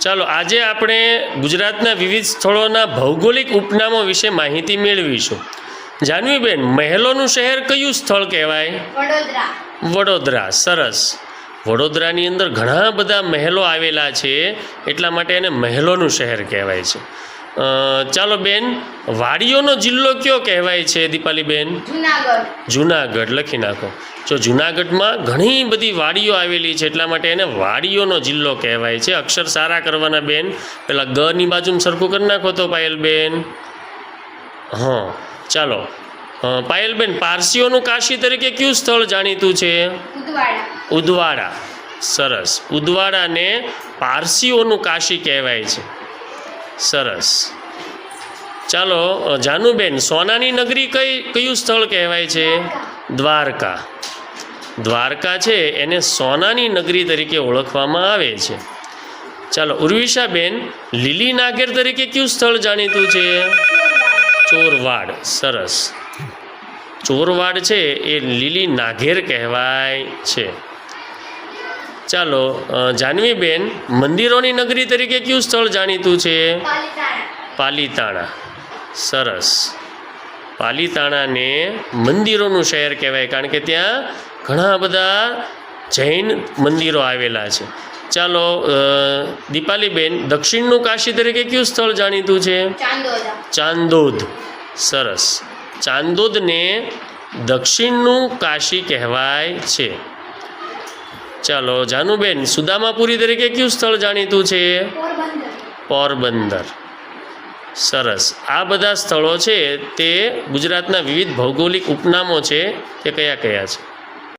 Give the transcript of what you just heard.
ચાલો આજે આપણે ગુજરાતના વિવિધ સ્થળોના ભૌગોલિક ઉપનામો વિશે માહિતી મેળવીશું. જાનવીબેન મહેલોનું શહેર કયું સ્થળ કહેવાય? વડોદરા. સરસ. વડોદરાની અંદર ઘણા બધા મહેલો આવેલા છે એટલા માટે એને મહેલોનું શહેર કહેવાય છે. ચાલો બેન વાડીઓનો જિલ્લો કયો કહેવાય છે દીપાલીબેન? જુનાગઢ. જુનાગઢ લખી નાખો. જો જુનાગઢમાં ઘણી બધી વાડીઓ આવેલી છે એટલા માટે એને વાડીઓનો જિલ્લો કહેવાય છે. અક્ષર સારા કરવાના બેન. પેલા ગની ની બાજુમાં સરખું કરી નાખો તો પાયલબેન. હા ચાલો. પાયલબેન પારસીઓનું કાશી તરીકે કયું સ્થળ જાણીતું છે? ઉદવાડા. સરસ. ઉદવાડાને પારસીઓનું કાશી કહેવાય છે. સરસ. ચાલો જાનુબેન, સોનાની નગરી કઈ, કયું સ્થળ કહેવાય છે? દ્વારકા. દ્વારકા છે, એને સોનાની નગરી તરીકે ઓળખવામાં આવે છે. ચાલો, ઉર્વિશાબેન, લીલી નાગેર તરીકે કયું સ્થળ જાણીતું છે? ચોરવાડ. સરસ. ચોરવાડ છે, એ લીલી નાઘેર કહેવાય છે. ચાલો જાનવીબેન મંદિરોની નગરી તરીકે કયું સ્થળ જાણીતું છે? પાલીતાણા. સરસ. પાલીતાણાને મંદિરોનું શહેર કહેવાય કારણ કે ત્યાં ઘણા બધા જૈન મંદિરો આવેલા છે. ચાલો દીપાલીબેન દક્ષિણનું કાશી તરીકે કયું સ્થળ જાણીતું છે? ચાંદોદ. સરસ. ચાંદોદને દક્ષિણનું કાશી કહેવાય છે. ચાલો, જાનુબેન, સુદામાપુરી તરીકે કયું સ્થળ જાણીતું છે? પોરબંદર. સરસ. આ બધા સ્થળો છે તે ગુજરાતના વિવિધ ભૌગોલિક ઉપનામો છે. તે કયા કયા છે?